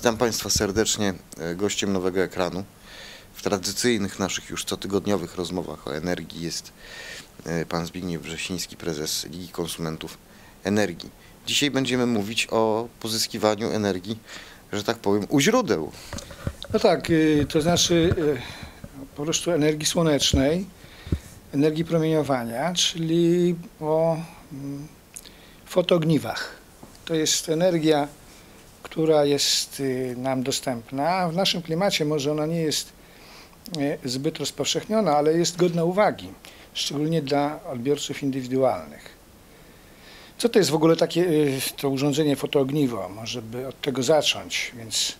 Witam Państwa serdecznie. E, Gościem nowego ekranu w tradycyjnych naszych już cotygodniowych rozmowach o energii jest e, pan Zbigniew Wrzesiński, prezes Ligi Konsumentów Energii. Dzisiaj będziemy mówić o pozyskiwaniu energii, że tak powiem, u źródeł. No tak, y, to znaczy y, po prostu energii słonecznej, energii promieniowania, czyli o mm, fotogniwach. To jest energia, która jest y, nam dostępna. W naszym klimacie może ona nie jest y, zbyt rozpowszechniona, ale jest godna uwagi, szczególnie dla odbiorców indywidualnych. Co to jest w ogóle takie y, to urządzenie fotoogniwo? Może by od tego zacząć. Więc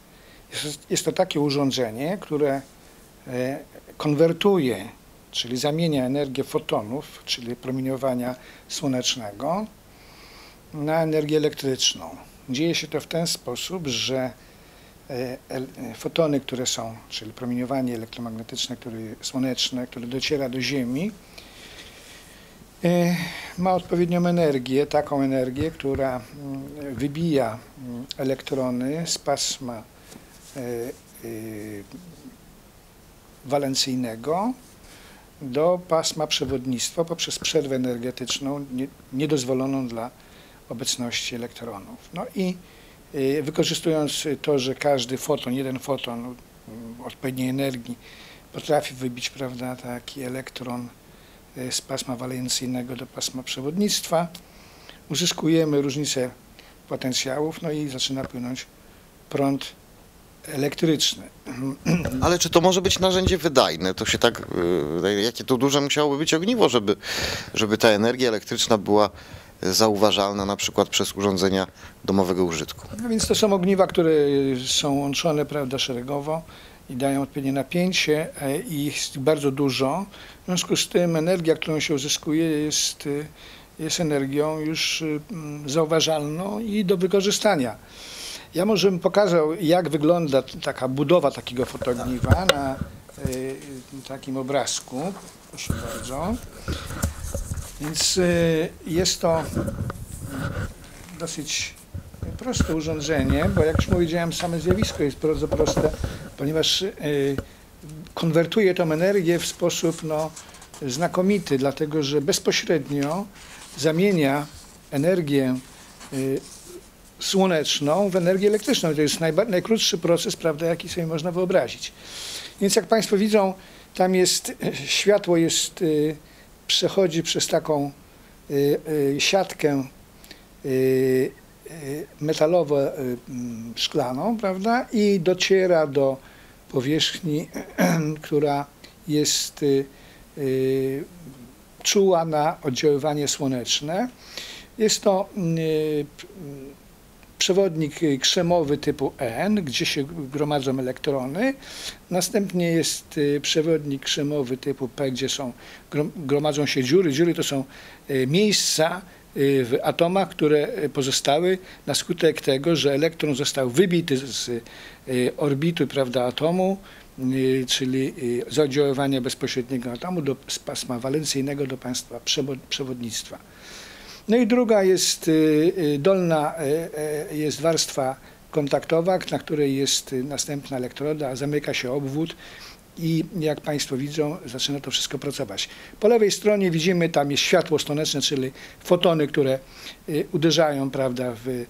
jest, to takie urządzenie, które konwertuje, czyli zamienia energię fotonów, czyli promieniowania słonecznego, na energię elektryczną. Dzieje się to w ten sposób, że e, el- fotony, które są, czyli promieniowanie elektromagnetyczne, które, słoneczne, które dociera do Ziemi, e, ma odpowiednią energię, taką energię, która mm, wybija mm, elektrony z pasma e, e, walencyjnego do pasma przewodnictwa poprzez przerwę energetyczną nie- niedozwoloną dla obecności elektronów. No i y, wykorzystując to, że każdy foton, jeden foton mm, odpowiedniej energii potrafi wybić prawda, taki elektron y, z pasma walencyjnego do pasma przewodnictwa, uzyskujemy różnicę potencjałów, no i zaczyna płynąć prąd elektryczny. Ale czy to może być narzędzie wydajne? To się tak, y, jakie to duże musiałoby być ogniwo, żeby, żeby ta energia elektryczna była zauważalna na przykład przez urządzenia domowego użytku? No więc to są ogniwa, które są łączone prawda, szeregowo i dają odpowiednie napięcie e, i jest bardzo dużo. W związku z tym energia, którą się uzyskuje jest, jest energią już y, mm, zauważalną i do wykorzystania. Ja może bym pokazał, jak wygląda taka budowa takiego fotogniwa na y, takim obrazku. Proszę bardzo. Więc y, jest to dosyć proste urządzenie, bo jak już powiedziałem, same zjawisko jest bardzo proste, ponieważ y, konwertuje tą energię w sposób no, znakomity, dlatego że bezpośrednio zamienia energię y, słoneczną w energię elektryczną. To jest najkrótszy proces, prawda, jaki sobie można wyobrazić. Więc jak Państwo widzą, tam jest światło jest, przechodzi przez taką y, y, siatkę y, y, metalowo-szklaną, prawda, i dociera do powierzchni, która jest czuła na oddziaływanie słoneczne. Jest to przewodnik y, krzemowy typu N, gdzie się gromadzą elektrony. Następnie jest y, przewodnik krzemowy typu P, gdzie są, grom- gromadzą się dziury. Dziury to są y, miejsca w atomach, które pozostały na skutek tego, że elektron został wybity z y, orbitu prawda, atomu, czyli z oddziaływania bezpośredniego atomu do, z pasma walencyjnego do państwa przewo- przewodnictwa. No i druga jest y, y, dolna y, jest warstwa kontaktowa, na której jest następna elektroda, zamyka się obwód i jak Państwo widzą, zaczyna to wszystko pracować. Po lewej stronie widzimy, tam jest światło słoneczne, czyli fotony, które uderzają prawda, w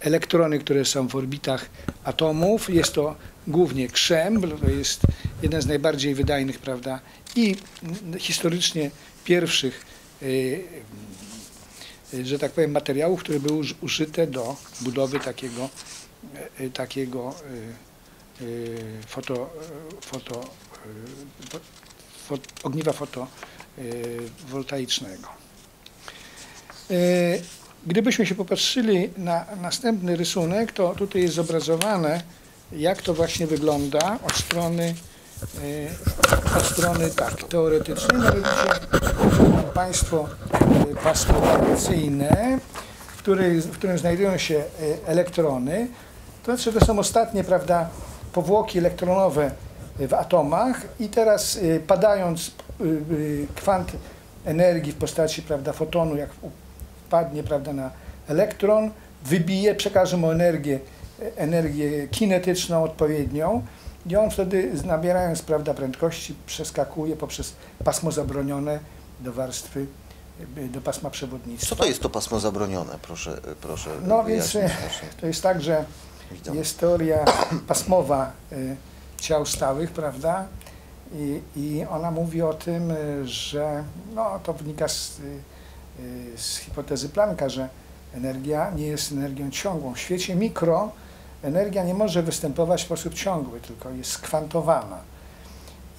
elektrony, które są w orbitach atomów. Jest to głównie krzem, bo to jest jeden z najbardziej wydajnych prawda, i historycznie pierwszych że tak powiem, materiałów, które były uż- użyte do budowy takiego, takiego foto, foto, y, fo- fo, ogniwa fotowoltaicznego. Gdybyśmy się popatrzyli na następny rysunek, to tutaj jest zobrazowane, jak to właśnie wygląda od strony, y, od strony tak, teoretycznej. Mianowicie Państwo pasmo walencyjne, w, w którym znajdują się y, elektrony. To znaczy, to są ostatnie, prawda, powłoki elektronowe w atomach i teraz y, padając kwant energii w postaci, prawda, fotonu, jak wpadnie, prawda, na elektron, wybije, przekaże mu energię energię kinetyczną odpowiednią i on wtedy nabierając prawda, prędkości przeskakuje poprzez pasmo zabronione do warstwy, do pasma przewodnictwa. Co to jest to pasmo zabronione? Proszę, proszę No więc e, to jest tak, że widzom. jest teoria pasmowa y, ciał stałych, prawda? I, I ona mówi o tym, y, że no, to wynika z, z hipotezy Plancka, że energia nie jest energią ciągłą. W świecie mikro energia nie może występować w sposób ciągły, tylko jest skwantowana.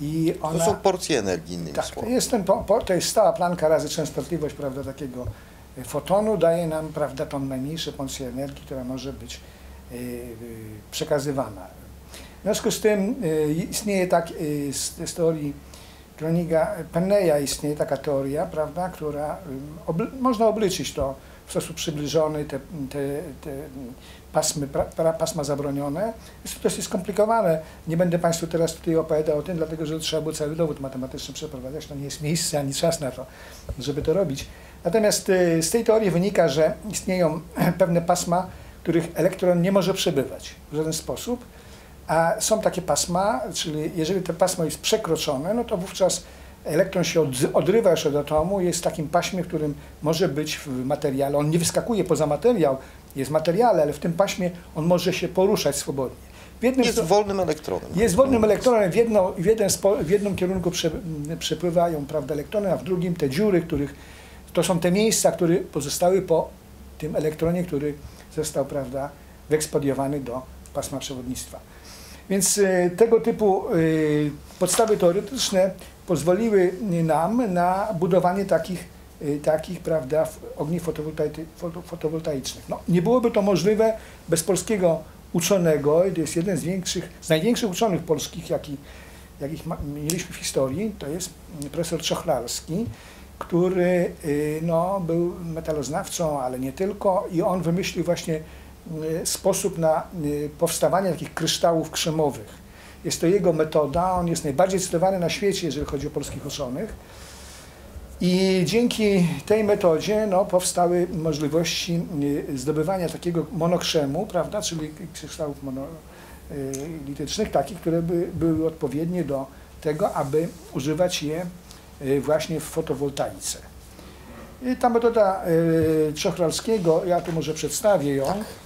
I To ona, są porcje energii, innymi tak, to słowy. jest, ten, to jest stała planka razy częstotliwość prawda, takiego y, fotonu, daje nam prawda, tą najmniejszą porcję energii, która może być y, y, przekazywana. W związku z tym istnieje tak, z, teorii Kroniga Penneya istnieje taka teoria, prawda, która można obliczyć to w sposób przybliżony, te, te, te pasmy, pra, pra, pasma zabronione. Jest to dosyć skomplikowane. Nie będę Państwu teraz tutaj opowiadał o tym, dlatego że trzeba było cały dowód matematyczny przeprowadzać. To nie jest miejsce ani czas na to, żeby to robić. Natomiast y, z tej teorii wynika, że istnieją pewne pasma, których elektron nie może przebywać w żaden sposób. A są takie pasma, czyli jeżeli to pasmo jest przekroczone, no to wówczas elektron się od, odrywa już od atomu, jest w takim paśmie, w którym może być w materiale. On nie wyskakuje poza materiał, jest w materiale, ale w tym paśmie on może się poruszać swobodnie. Jest wolnym elektronem. jest wolnym elektronem, w, jedno, w, jeden spo, w jednym kierunku prze, przepływają prawda, elektrony, a w drugim te dziury, których to są te miejsca, które pozostały po tym elektronie, który został prawda, wyekspediowany do pasma przewodnictwa. Więc y, tego typu y, podstawy teoretyczne pozwoliły nam na budowanie takich, y, takich prawda, foto- fotowoltaicznych. No, nie byłoby to możliwe bez polskiego uczonego, to jest jeden z większych, z największych uczonych polskich, jaki, jakich mieliśmy w historii, to jest profesor Czochlarski, który y, no, był metaloznawcą, ale nie tylko, i on wymyślił właśnie y, sposób na powstawanie takich kryształów krzemowych. Jest to jego metoda, on jest najbardziej cytowany na świecie, jeżeli chodzi o polskich uczonych. I dzięki tej metodzie no, powstały możliwości y, zdobywania takiego monokrzemu, prawda, czyli kryształów monolitycznych, takich, które by, były odpowiednie do tego, aby używać je y, właśnie w fotowoltaice. I ta metoda Czochralskiego, ja tu może przedstawię ją, Y,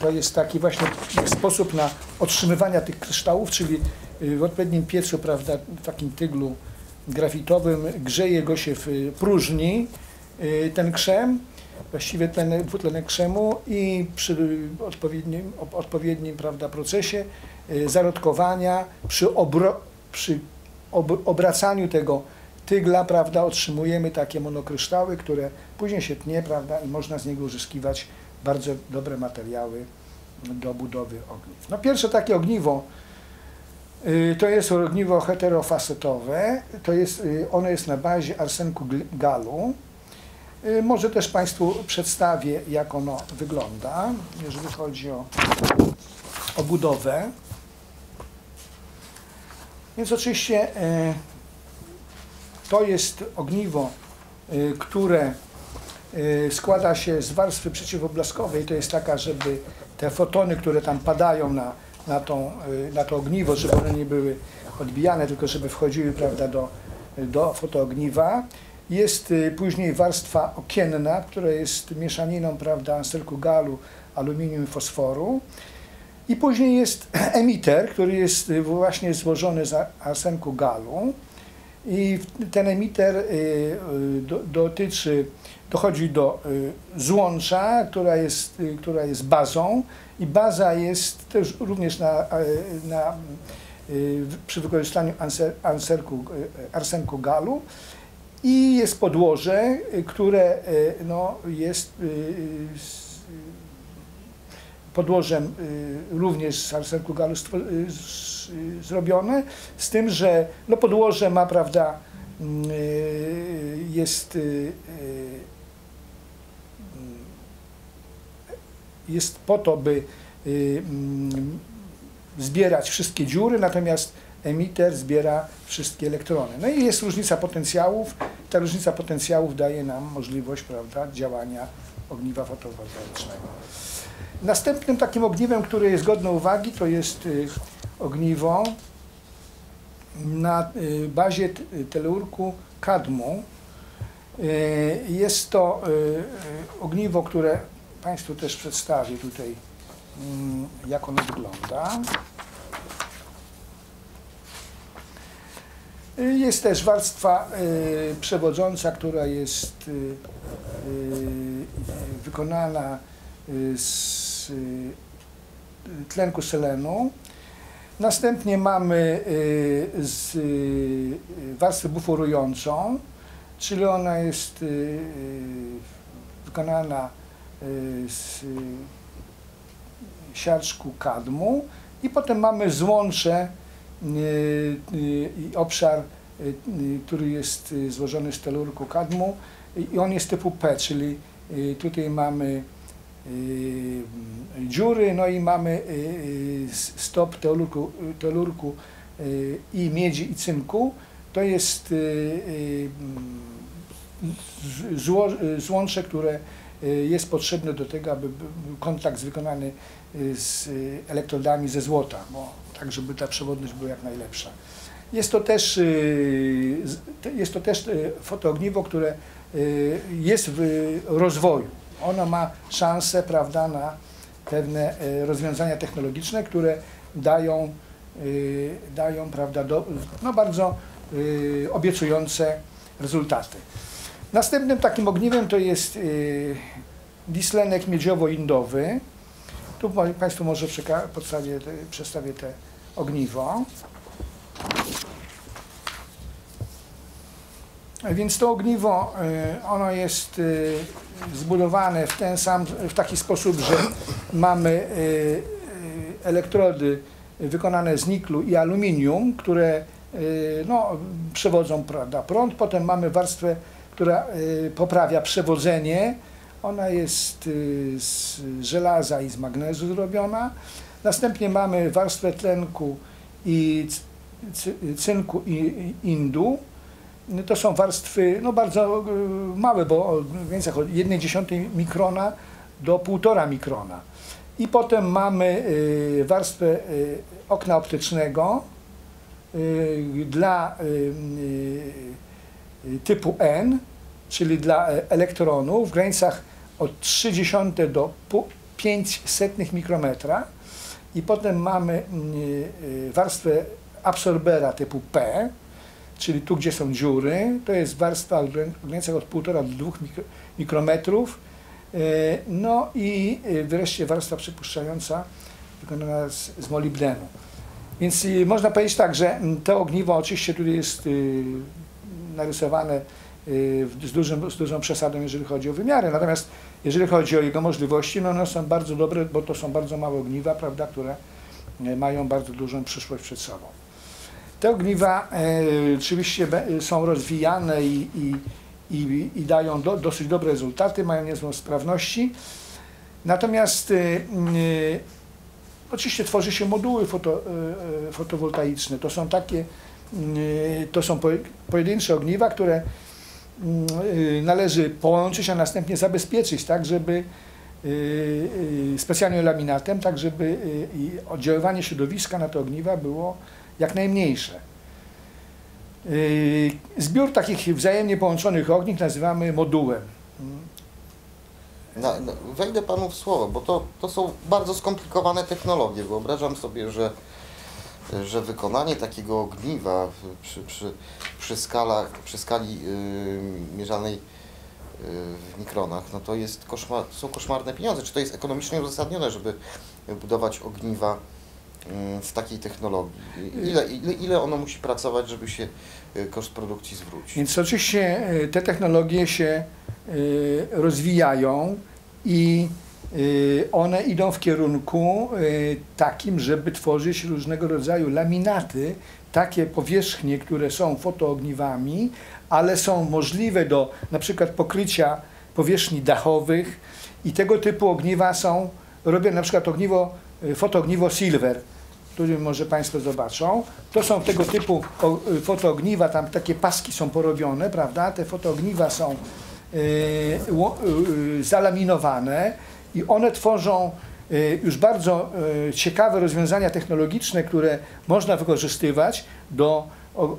to jest taki właśnie sposób na otrzymywania tych kryształów, czyli y, w odpowiednim piecu, prawda, w takim tyglu grafitowym grzeje go się w y, próżni y, ten krzem, właściwie ten dwutlenek krzemu i przy odpowiednim, odpowiednim prawda, procesie y, zarodkowania, przy, obro, przy ob, obracaniu tego tygla, prawda, otrzymujemy takie monokryształy, które później się tnie, prawda, i można z niego uzyskiwać bardzo dobre materiały do budowy ogniw. No pierwsze takie ogniwo y, to jest ogniwo heterofacetowe, to jest, y, ono jest na bazie arsenku galu. Y, Może też Państwu przedstawię, jak ono wygląda, jeżeli chodzi o, o budowę. Więc oczywiście y, to jest ogniwo, które składa się z warstwy przeciwoblaskowej. To jest taka, żeby te fotony, które tam padają na, na, tą, y, na to ogniwo, żeby one nie były odbijane, tylko żeby wchodziły prawda, do, do fotoogniwa. Jest y, później warstwa okienna, która jest mieszaniną prawda, anselku galu, aluminium i fosforu. I później jest emiter, który jest y, właśnie złożony z arsenku galu. I ten emiter y, y, do, dotyczy, dochodzi do y, złącza, która jest, która jest bazą. I baza jest też również na, na, przy wykorzystaniu anser, anserku, arsenku galu. I jest podłoże, które no, jest podłożem y, również z arsenku galu y, y, zrobione, z tym, że no podłoże ma, prawda, mm, y, jest, y, y, jest po to, by y, mm, zbierać wszystkie dziury, natomiast emiter zbiera wszystkie elektrony. No i jest różnica potencjałów. Ta różnica potencjałów daje nam możliwość prawda, działania ogniwa fotowoltaicznego. Następnym takim ogniwem, które jest godne uwagi, to jest y, ogniwo na y, bazie t- teleurku kadmu. Y, Jest to y, y, ogniwo, które Państwu też przedstawię tutaj, mm, jak ono wygląda. Y, Jest też warstwa y, przewodząca, która jest y, y, wykonana y, y, tlenku selenu. Następnie mamy y, z, y, warstwę buforującą, czyli ona jest wykonana z siarczku kadmu i potem mamy złącze i obszar, który jest złożony z telurku kadmu i on jest typu P, czyli tutaj mamy dziury, no i mamy y, y, stop telurku, telurku y, i miedzi i cynku. To jest y, y, z- zło, y, złącze, które y, jest potrzebne do tego, aby kontakt wykonany y, z y, elektrodami ze złota, bo, tak żeby ta przewodność była jak najlepsza. Jest to też, y, z- te- jest to też y, fotoogniwo, które y, jest w rozwoju. Ono ma szansę prawda, na pewne y, rozwiązania technologiczne, które dają, y, dają prawda, do, no, bardzo y, obiecujące rezultaty. Następnym takim ogniwem to jest dislenek miedziowo-indowy. Tu Państwu może przeka- przedstawię, te- ogniwo. Więc to ogniwo, ono jest zbudowane w ten sam, w taki sposób, że mamy y, y, elektrody wykonane z niklu i aluminium, które y, no, przewodzą prawda, prąd. Potem mamy warstwę, która poprawia przewodzenie. Ona jest z żelaza i z magnezu zrobiona. Następnie mamy warstwę tlenku i cynku i indu. To są warstwy no, bardzo y, małe, bo o- granicach od 1,1 mikrona do 1,5 mikrona. I potem mamy y, warstwę y, okna optycznego dla typu N, czyli dla e, elektronów w granicach od 0,3 do 0,05 mikrometra. I potem mamy warstwę absorbera typu P, czyli tu, gdzie są dziury, to jest warstwa w od 1,5 do 2 mikro, mikrometrów. E, No i e, wreszcie warstwa przypuszczająca wykonana z, z molibdenu. Więc y, można powiedzieć tak, że mm, to ogniwo oczywiście tutaj jest narysowane z, dużym, z dużą przesadą, jeżeli chodzi o wymiary. Natomiast jeżeli chodzi o jego możliwości, no one są bardzo dobre, bo to są bardzo małe ogniwa, prawda, które e, mają bardzo dużą przyszłość przed sobą. Te ogniwa e, oczywiście be- są rozwijane i, i, i, i dają do, dosyć dobre rezultaty, mają niezłą sprawności. Natomiast e, e, oczywiście tworzy się moduły foto, e, fotowoltaiczne. To są takie, to są poje- pojedyncze ogniwa, które należy połączyć, a następnie zabezpieczyć, tak żeby specjalnym laminatem, tak żeby oddziaływanie środowiska na te ogniwa było jak najmniejsze. Yy, Zbiór takich wzajemnie połączonych ogniw nazywamy modułem. Na, na, wejdę panu w słowo, bo to, to są bardzo skomplikowane technologie. Wyobrażam sobie, że, że wykonanie takiego ogniwa przy, przy, przy, przy skali yy, mierzanej yy, w mikronach, no to jest koszmar, są koszmarne pieniądze. Czy to jest ekonomicznie uzasadnione, żeby budować ogniwa w takiej technologii? Ile, ile, ile ono musi pracować, żeby się yy, koszt produkcji zwrócił? Więc oczywiście y, te technologie się y, rozwijają i y, one idą w kierunku y, takim, żeby tworzyć różnego rodzaju laminaty, takie powierzchnie, które są fotoogniwami, ale są możliwe do na przykład pokrycia powierzchni dachowych i tego typu ogniwa są robione na przykład ogniwo, y, fotoogniwo silver, który może Państwo zobaczą. To są tego typu y, fotoogniwa, tam takie paski są porobione, prawda? Te fotoogniwa są y, y, zalaminowane i one tworzą już bardzo ciekawe rozwiązania technologiczne, które można wykorzystywać do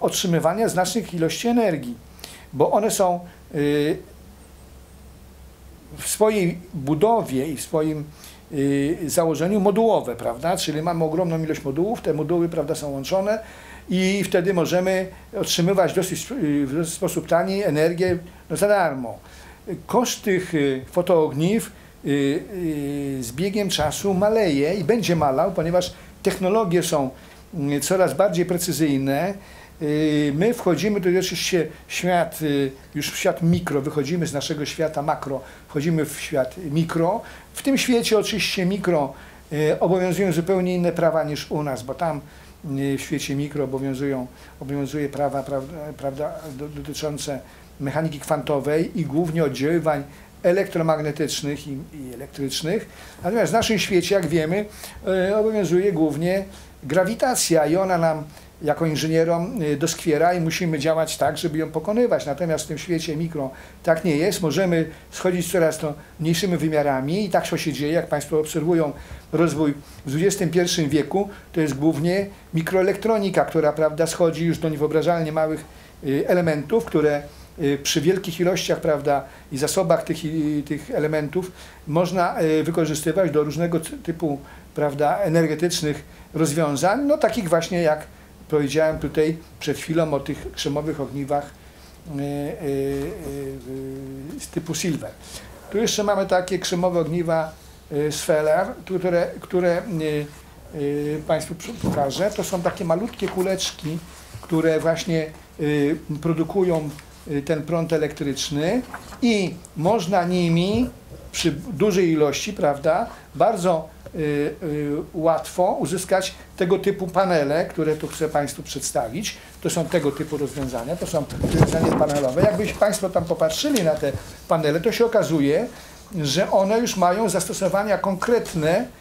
otrzymywania znacznych ilości energii, bo one są w swojej budowie i w swoim założeniu modułowe, prawda? Czyli mamy ogromną ilość modułów, te moduły, prawda, są łączone i wtedy możemy otrzymywać dosyć, y, w dosyć sposób tani energię no, za darmo. Koszt tych y, fotoogniw y, y, z biegiem czasu maleje i będzie malał, ponieważ technologie są y, coraz bardziej precyzyjne. Y, My wchodzimy, to jest oczywiście świat, y, już w świat mikro, wychodzimy z naszego świata makro, wchodzimy w świat mikro. W tym świecie oczywiście mikro y, obowiązują zupełnie inne prawa niż u nas, bo tam w świecie mikro obowiązują, obowiązuje prawa prawda, prawda, do- dotyczące mechaniki kwantowej i głównie oddziaływań elektromagnetycznych i, i elektrycznych. Natomiast w naszym świecie, jak wiemy, obowiązuje głównie grawitacja i ona nam jako inżynierom y, doskwiera i musimy działać tak, żeby ją pokonywać. Natomiast w tym świecie mikro tak nie jest. Możemy schodzić coraz to mniejszymi wymiarami i tak to się dzieje. Jak Państwo obserwują rozwój w XXI wieku, to jest głównie mikroelektronika, która prawda, schodzi już do niewyobrażalnie małych y, elementów, które y, przy wielkich ilościach prawda, i zasobach tych, tych elementów można wykorzystywać do różnego ty- typu prawda, energetycznych rozwiązań, no takich właśnie jak powiedziałem tutaj przed chwilą o tych krzemowych ogniwach y, y, y, z typu silver. Tu jeszcze mamy takie krzemowe ogniwa Sfeller, które, które Państwu pokażę. To są takie malutkie kuleczki, które właśnie produkują ten prąd elektryczny i można nimi przy dużej ilości, prawda, bardzo y, y, łatwo uzyskać tego typu panele, które tu chcę Państwu przedstawić. To są tego typu rozwiązania, to są rozwiązania panelowe. Jakbyś Państwo tam popatrzyli na te panele, to się okazuje, że one już mają zastosowania konkretne y,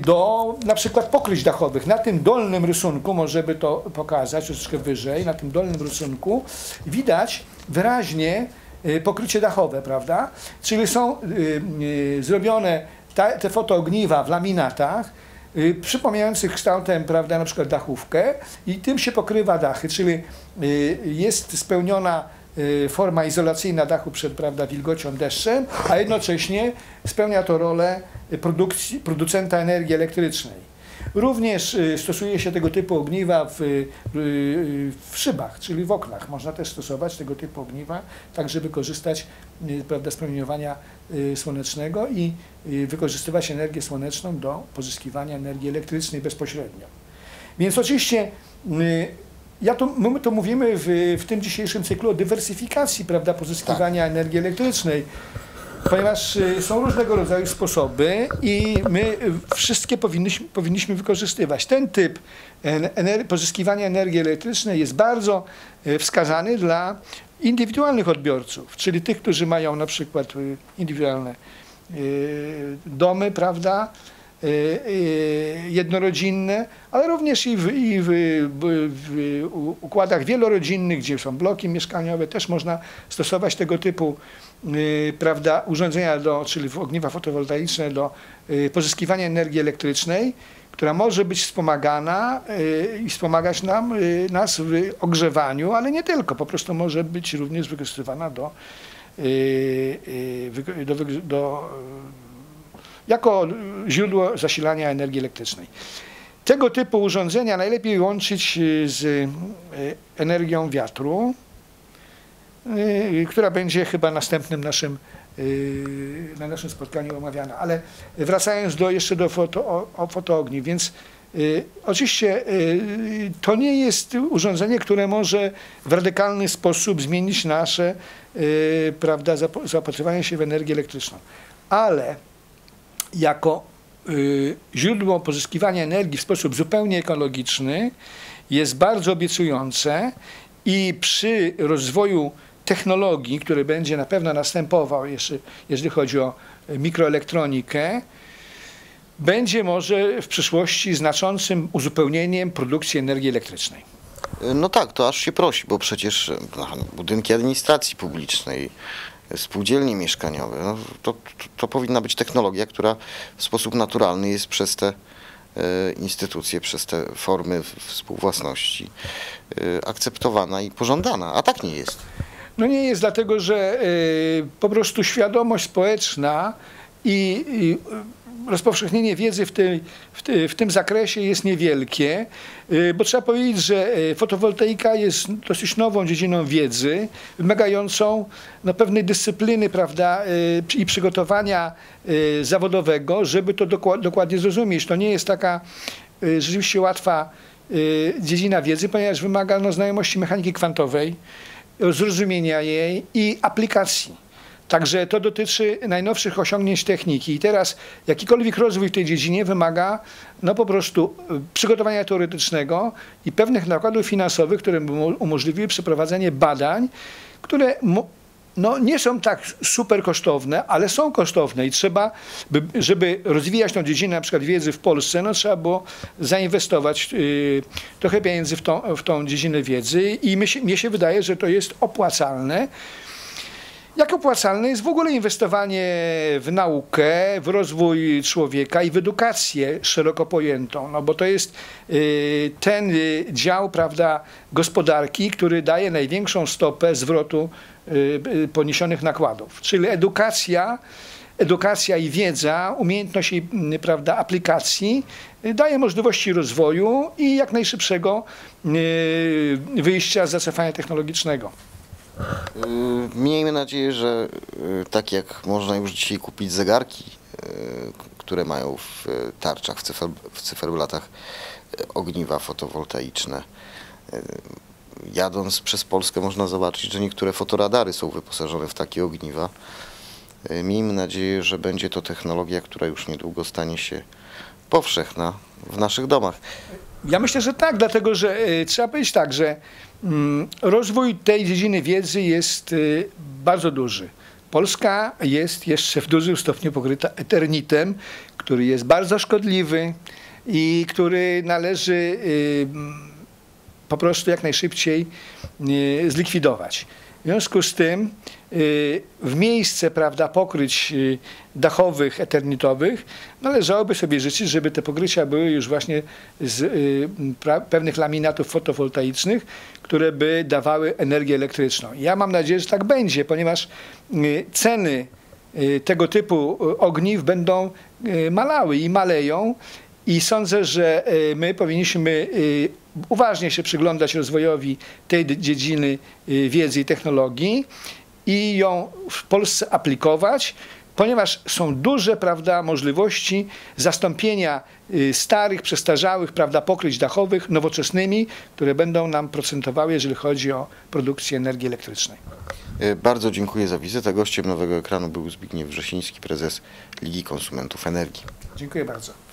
do na przykład pokryć dachowych. Na tym dolnym rysunku, może by to pokazać troszeczkę wyżej, na tym dolnym rysunku widać wyraźnie y, pokrycie dachowe, prawda? Czyli są y, zrobione te fotoogniwa w laminatach, przypominających kształtem, prawda, na przykład dachówkę i tym się pokrywa dachy, czyli jest spełniona forma izolacyjna dachu przed prawda, wilgocią, deszczem, a jednocześnie spełnia to rolę y, produkcji, producenta energii elektrycznej. Również y, stosuje się tego typu ogniwa w, y, y, w szybach, czyli w oknach. Można też stosować tego typu ogniwa, tak żeby korzystać y, prawda, z promieniowania y, słonecznego i y, wykorzystywać energię słoneczną do pozyskiwania energii elektrycznej bezpośrednio. Więc oczywiście y, ja to, my to mówimy w, w tym dzisiejszym cyklu o dywersyfikacji prawda, pozyskiwania energii elektrycznej, ponieważ y, są różnego rodzaju sposoby i my y, wszystkie powinniśmy, powinniśmy wykorzystywać. Ten typ en- ener- pozyskiwania energii elektrycznej jest bardzo y, wskazany dla indywidualnych odbiorców, czyli tych, którzy mają na przykład indywidualne domy, prawda, jednorodzinne, ale również i w, i w, w, w układach wielorodzinnych, gdzie są bloki mieszkaniowe, też można stosować tego typu y, prawda, urządzenia, do, czyli ogniwa fotowoltaiczne do y, pozyskiwania energii elektrycznej, która może być wspomagana y, i wspomagać nam, y, nas w ogrzewaniu, ale nie tylko, po prostu może być również wykorzystywana do, y, y, do, do jako źródło zasilania energii elektrycznej. Tego typu urządzenia najlepiej łączyć y, z y, energią wiatru, y, która będzie chyba następnym naszym, na naszym spotkaniu omawiana. Ale wracając do, jeszcze do foto, o, fotoogni, więc oczywiście to nie jest urządzenie, które może w radykalny sposób zmienić nasze prawda, zaopatrywanie się w energię elektryczną. Ale jako y, źródło pozyskiwania energii w sposób zupełnie ekologiczny jest bardzo obiecujące i przy rozwoju technologii, który będzie na pewno następował, jeszcze, jeżeli chodzi o y, mikroelektronikę, będzie może w przyszłości znaczącym uzupełnieniem produkcji energii elektrycznej. No tak, to aż się prosi, bo przecież no, budynki administracji publicznej, spółdzielnie mieszkaniowe. No, to, to, to powinna być technologia, która w sposób naturalny jest przez te e, instytucje, przez te formy współwłasności e, akceptowana i pożądana, a tak nie jest. No nie jest, dlatego że y, po prostu świadomość społeczna i, i rozpowszechnienie wiedzy w, tej, w, ty, w tym zakresie jest niewielkie, y, bo trzeba powiedzieć, że y, fotowoltaika jest dosyć nową dziedziną wiedzy, wymagającą no, pewnej dyscypliny prawda, y, i przygotowania zawodowego, żeby to dokła- dokładnie zrozumieć. To nie jest taka rzeczywiście łatwa dziedzina wiedzy, ponieważ wymaga no, znajomości mechaniki kwantowej, zrozumienia jej i aplikacji. Także to dotyczy najnowszych osiągnięć techniki. I teraz jakikolwiek rozwój w tej dziedzinie wymaga no po prostu y, przygotowania teoretycznego i pewnych nakładów finansowych, które umożliwiły przeprowadzenie badań, które no, nie są tak super kosztowne, ale są kosztowne i trzeba, by, żeby rozwijać tą dziedzinę na przykład wiedzy w Polsce, no trzeba było zainwestować y, trochę pieniędzy w tą, w tą dziedzinę wiedzy i my się, mnie się wydaje, że to jest opłacalne. Jak opłacalne jest w ogóle inwestowanie w naukę, w rozwój człowieka i w edukację szeroko pojętą, no bo to jest y, ten y, dział, prawda, gospodarki, który daje największą stopę zwrotu y, poniesionych nakładów. Czyli edukacja, edukacja i wiedza, umiejętność y, prawda, aplikacji daje możliwości rozwoju i jak najszybszego wyjścia z zacofania technologicznego. Y, Miejmy nadzieję, że y, tak jak można już dzisiaj kupić zegarki, y, które mają w tarczach, w, cyfer, w cyferblatach ogniwa fotowoltaiczne. Jadąc przez Polskę można zobaczyć, że niektóre fotoradary są wyposażone w takie ogniwa. Miejmy nadzieję, że będzie to technologia, która już niedługo stanie się powszechna w naszych domach. Ja myślę, że tak, dlatego że y, trzeba powiedzieć tak, że mm, rozwój tej dziedziny wiedzy jest y, bardzo duży. Polska jest jeszcze w dużym stopniu pokryta eternitem, który jest bardzo szkodliwy i który należy y, po prostu jak najszybciej zlikwidować. W związku z tym y, w miejsce prawda, pokryć y, dachowych, eternitowych należałoby sobie życzyć, żeby te pokrycia były już właśnie z y, pewnych laminatów fotowoltaicznych, które by dawały energię elektryczną. Ja mam nadzieję, że tak będzie, ponieważ ceny tego typu ogniw będą malały i maleją i sądzę, że my powinniśmy uważnie się przyglądać rozwojowi tej dziedziny y, wiedzy i technologii i ją w Polsce aplikować, ponieważ są duże prawda, możliwości zastąpienia y, starych, przestarzałych prawda, pokryć dachowych nowoczesnymi, które będą nam procentowały, jeżeli chodzi o produkcję energii elektrycznej. Y, Bardzo dziękuję za wizytę. Gościem nowego ekranu był Zbigniew Wrzesiński, prezes Ligi Konsumentów Energii. Dziękuję bardzo.